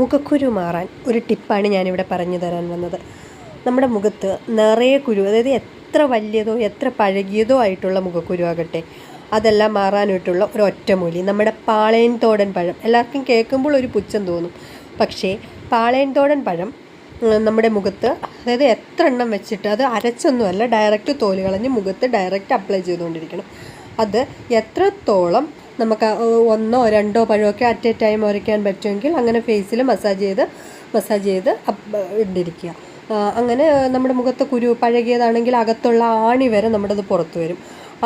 മുഖക്കുരു മാറാൻ ഒരു ടിപ്പാണ് ഞാനിവിടെ പറഞ്ഞു തരാൻ വന്നത്. നമ്മുടെ മുഖത്ത് നിറയെ കുരു അതായത് എത്ര വലിയതോ എത്ര പഴകിയതോ ആയിട്ടുള്ള മുഖക്കുരു ആകട്ടെ അതെല്ലാം മാറാനായിട്ടുള്ള ഒരു ഒറ്റമൂലി നമ്മുടെ പാളയൻ തോടൻ പഴം. എല്ലാവർക്കും കേൾക്കുമ്പോൾ ഒരു പുച്ഛം തോന്നും. പക്ഷേ പാളയൻ തോടൻ പഴം നമ്മുടെ മുഖത്ത് അതായത് എത്ര എണ്ണം വെച്ചിട്ട് അത് അരച്ചൊന്നുമല്ല ഡയറക്റ്റ് തോൽ കളഞ്ഞ് മുഖത്ത് ഡയറക്റ്റ് അപ്ലൈ ചെയ്തുകൊണ്ടിരിക്കണം. അത് എത്രത്തോളം നമുക്ക് ഒന്നോ രണ്ടോ പഴമൊക്കെ അറ്റ് എ ടൈം ഉരയ്ക്കാൻ പറ്റുമെങ്കിൽ അങ്ങനെ ഫേസിൽ മസാജ് ചെയ്ത് മസാജ് ചെയ്ത് ഇട്ടിരിക്കുക. അങ്ങനെ നമ്മുടെ മുഖത്ത് കുരു പഴകിയതാണെങ്കിൽ അകത്തുള്ള ആണി വരെ നമ്മുടെ അത് പുറത്ത് വരും.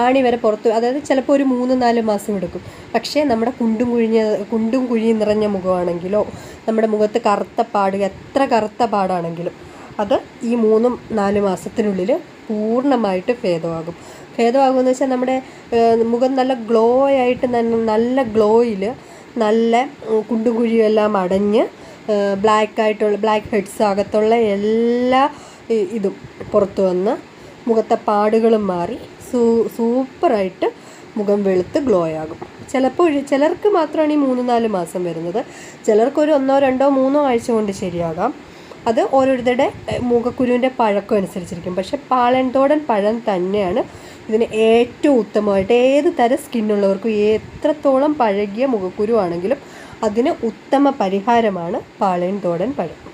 ആണി വരെ പുറത്ത് അതായത് ചിലപ്പോൾ ഒരു മൂന്ന് നാല് മാസം എടുക്കും. പക്ഷേ നമ്മുടെ കുണ്ടും കുഴിഞ്ഞ കുണ്ടും കുഴിയും നിറഞ്ഞ മുഖമാണെങ്കിലോ നമ്മുടെ മുഖത്ത് കറുത്ത പാട് എത്ര കറുത്ത പാടാണെങ്കിലും അത് ഈ മൂന്നും നാല് മാസത്തിനുള്ളിൽ പൂർണമായിട്ട് ഭേദമാകും. ഭേദമാകുമെന്ന് വെച്ചാൽ നമ്മുടെ മുഖം നല്ല ഗ്ലോ ആയിട്ട് നല്ല- ഗ്ലോയിൽ നല്ല കുണ്ടും കുഴിയും എല്ലാം അടഞ്ഞ് ബ്ലാക്ക് ആയിട്ടുള്ള ബ്ലാക്ക് ഹെഡ്സ് അകത്തുള്ള എല്ലാ ഇതും പുറത്തു വന്ന് മുഖത്തെ പാടുകളും മാറി സൂ സൂപ്പറായിട്ട് മുഖം വെളുത്ത് ഗ്ലോ ആകും. ചിലപ്പോൾ ചിലർക്ക് മാത്രമാണ് ഈ മൂന്ന് നാല് മാസം വരുന്നത്. ചിലർക്ക് ഒരു ഒന്നോ രണ്ടോ മൂന്നോ ആഴ്ച കൊണ്ട് ശരിയാകാം. അത് ഓരോരുത്തരുടെ എഹ്, മുഖക്കുരുവിന്റെ പഴക്കം അനുസരിച്ചിരിക്കും. പക്ഷെ പാളൻതോടൻ പഴം തന്നെയാണ് ഇതിന് ഏറ്റവും ഉത്തമമായിട്ട് ഏത് തരം സ്കിന്നുള്ളവർക്കും എത്രത്തോളം പഴകിയ മുഖക്കുരു ആണെങ്കിലും അതിന് ഉത്തമ പരിഹാരമാണ് പാളയൻ തോടൻ പഴം.